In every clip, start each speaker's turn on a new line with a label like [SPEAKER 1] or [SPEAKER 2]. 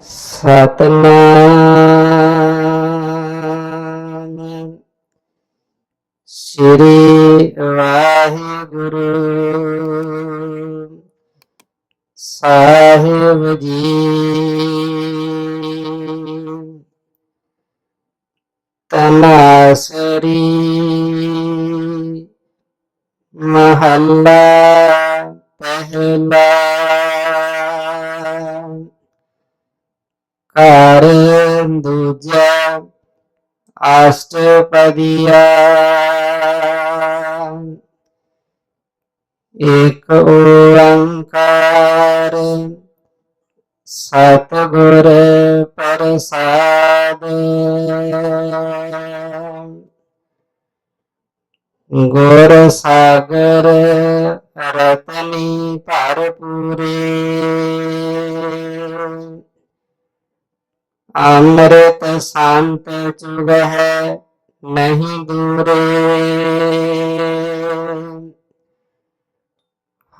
[SPEAKER 1] ਸਤਨਾਮ। ਸ੍ਰੀ ਵਾਹਿਗੁਰੂ। ਸਾਹਿਬ ਜੀ। ਤਨਾਸਰੀ ਮਹੱਲਾ ਪਹਿਲਾ ਦੂਜਾ ਅਸ਼ਟਪਦੀਆ। ਇਕ ਓੰਕਾਰ ਸਤਿਗੁਰ ਪ੍ਰਸਾਦ। ਗੁਰ ਸਾਗਰ ਰਤਨੀ ਭਰਪੂਰੇ। ਅੰਮ੍ਰਿਤ ਸੰਤ ਚੁਗ ਹੈ ਨਹੀਂ ਦੂਰੇ।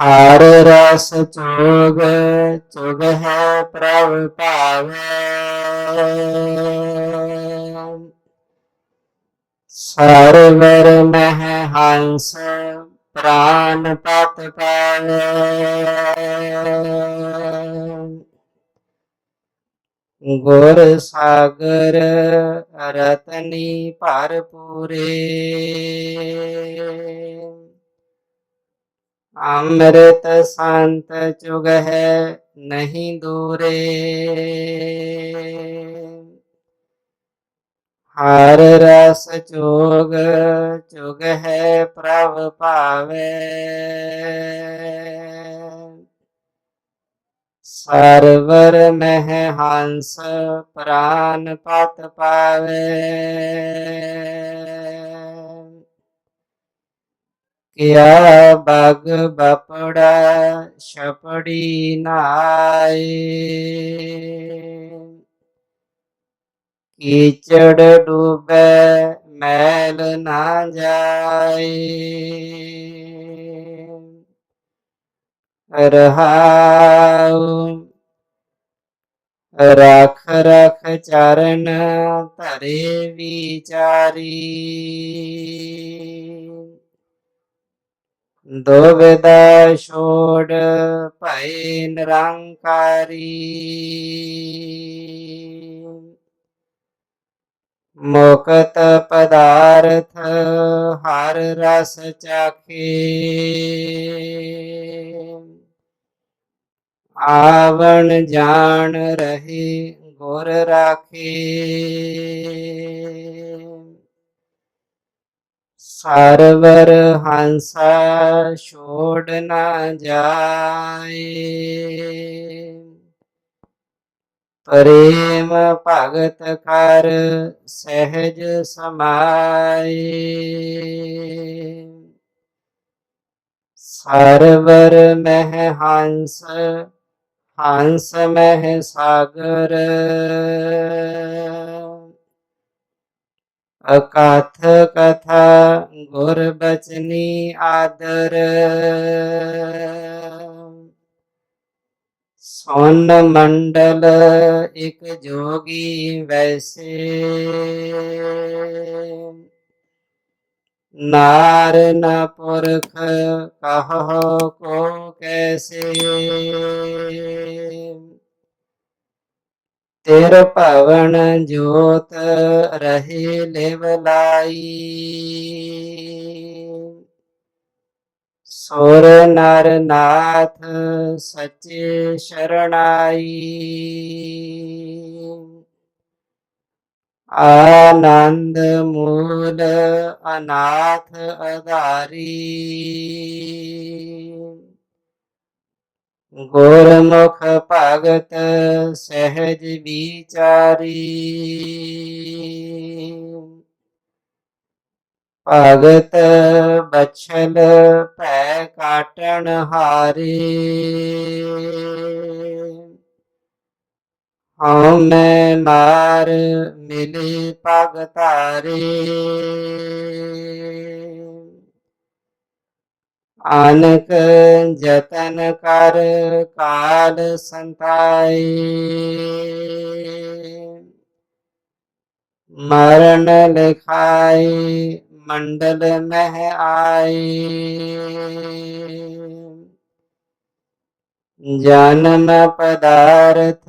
[SPEAKER 1] ਹਰ ਰਸ ਚੋਗ ਚੁਗ ਹੈ ਪ੍ਰਭ ਭਾਵੈ। ਸਰਵਰ ਮਹਿ ਹੰਸ ਪ੍ਰਾਨ ਪਤ ਪਾਵੇ। ਗੁਰ ਸਾਗਰ ਰਤਨੀ ਭਰਪੂਰੇ ਅੰਮ੍ਰਿਤ ਸੰਤ ਚੁਗ ਹੈ ਨਹੀਂ ਦੂਰੇ। ਹਰ ਰਸ ਚੋਗ ਚੁਗ ਹੈ ਪ੍ਰਭ ਭਾਵੇ। ਸਰਵਰ ਮਹਿ ਹੰਸ ਪ੍ਰਾਨ ਪਤ ਪਾਵੇ। ਕਿਆ ਬਗ ਬਪੜਾ ਛਪੜੀ ਨਾਏ ਕੀਚੜ ਡੂਬੈ ਮੈਲ ਨਾ ਜਾਏ ਰਹਾਉ ਰਖ ਰਖ ਚਰਨ ਧਰੇ ਵਿਚਾਰੀ। ਦੁਬਿਧਾ ਛੋੜ ਭੈ ਨਿਰੰਕਾਰੀ। ਮੁਕਤ ਪਦਾਰਥ ਹਰ ਰਸ ਚਾਖੇ। ਆਵਣ ਜਾਣ ਰਹੇ ਗੁਰ ਰਾਖੇ। ਸਰਵਰ ਹੰਸਾ ਛੋੜ ਨਾ ਜਾਏ। ਪ੍ਰੇਮ ਭਗਤ ਕਰ ਸਹਿਜ ਸਮਾਏ। ਸਰਵਰ ਮਹਿ ਹੰਸ ਹੰਸ ਮਹਿ ਸਾਗਰ। ਅਕਥ ਕਥਾ ਗੁਰ ਬਚਨੀ ਆਦਰ। ਸੋਨ ਮੰਡਲ ਇਕ ਜੋਗੀ ਵੈਸੇ। ਨਾਰ ਨ ਪੁਰਖ ਕਹੋ ਕੋ ਕੈਸੇ। ਤੇਰ ਭਵਨ ਜੋਤ ਰਹੇ ਲਿਵ ਲਾਈ। ਸੁਰ ਨਰ ਨਾਥ ਸੱਚੇ ਸ਼ਰਣਾਈ ਆਨੰਦ ਮੂਲ ਅਨਾਥ ਅਧਾਰੀ ਗੁਰਮੁਖ ਭਗਤ ਸਹਿਜ ਵਿਚਾਰੀ ਭਗਤ ਬਛਲ ਭੈ ਕਾਟਣ ਹਾਰੇ ਹਉ ਮੈਂ ਮਾਰ ਮਿਲੇ ਪਗ ਧਾਰੇ। ਆਨਕ ਜਤਨ ਕਰ ਕਾਲ ਸੰਤਾਏ। ਮਰਨ ਲਿਖਾਈ ਮੰਡਲ ਮਹਿ ਆਏ। ਜਾਨਮ ਪਦਾਰਥ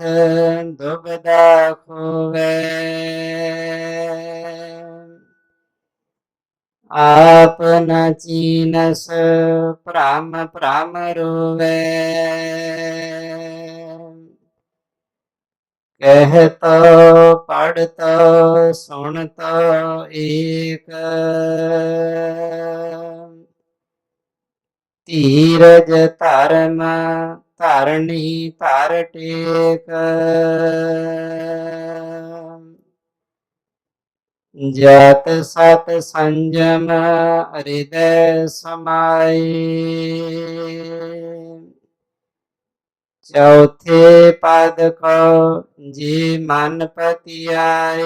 [SPEAKER 1] ਦੁਬਦਾ ਖੋਵੇ। ਆਪ ਨ ਚੀਨਸ ਭ੍ਰਮ ਭ੍ਰਮ ਰੋਵੇ। ਕਹਿਤੋ ਪੜਤੋ ਸੁਣਤੋ ਏਕ। ਧੀਰਜ ਧਰਮ ਧਰਣੀ ਧਰ ਟੇਕ। ਜਤ ਸਤ ਸੰਜਮ ਹਿਰਦੈ ਸਮਾਈ। ਚੌਥੇ ਪਦ ਕੋ ਜੀ ਮਨ ਪਤਿਆਏ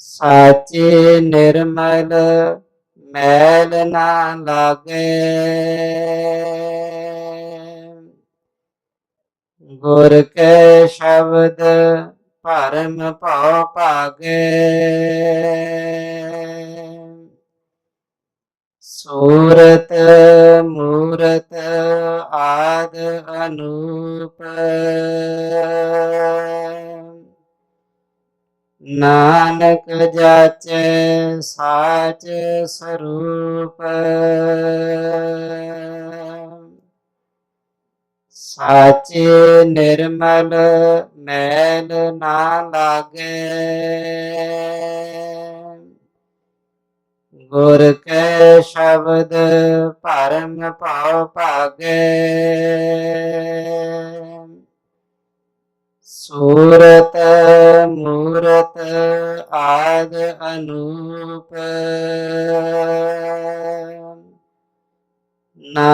[SPEAKER 1] ਸਾਚੇ ਨਿਰਮਲ ਮੈਲ ਨਾ ਲਾਗੇ। ਗੁਰ ਕੇ ਸ਼ਬਦ ਭਰਮ ਭਉ ਭਾਗੇ। ਸੂਰਤ ਮੂਰਤ ਆਦ ਅਨੂਪ। ਨਾਨਕ ਜਾਚੈ ਸਾਚ ਸਰੂਪ। ਸਾਚੇ ਨਿਰਮਲ ਮੈਲ ਨਾ ਲਾਗੇ। ਗੁਰ ਕੈ ਸ਼ਬਦ ਭਰਮ ਭਾਵ ਭਾਗੇ। ਸੂਰਤ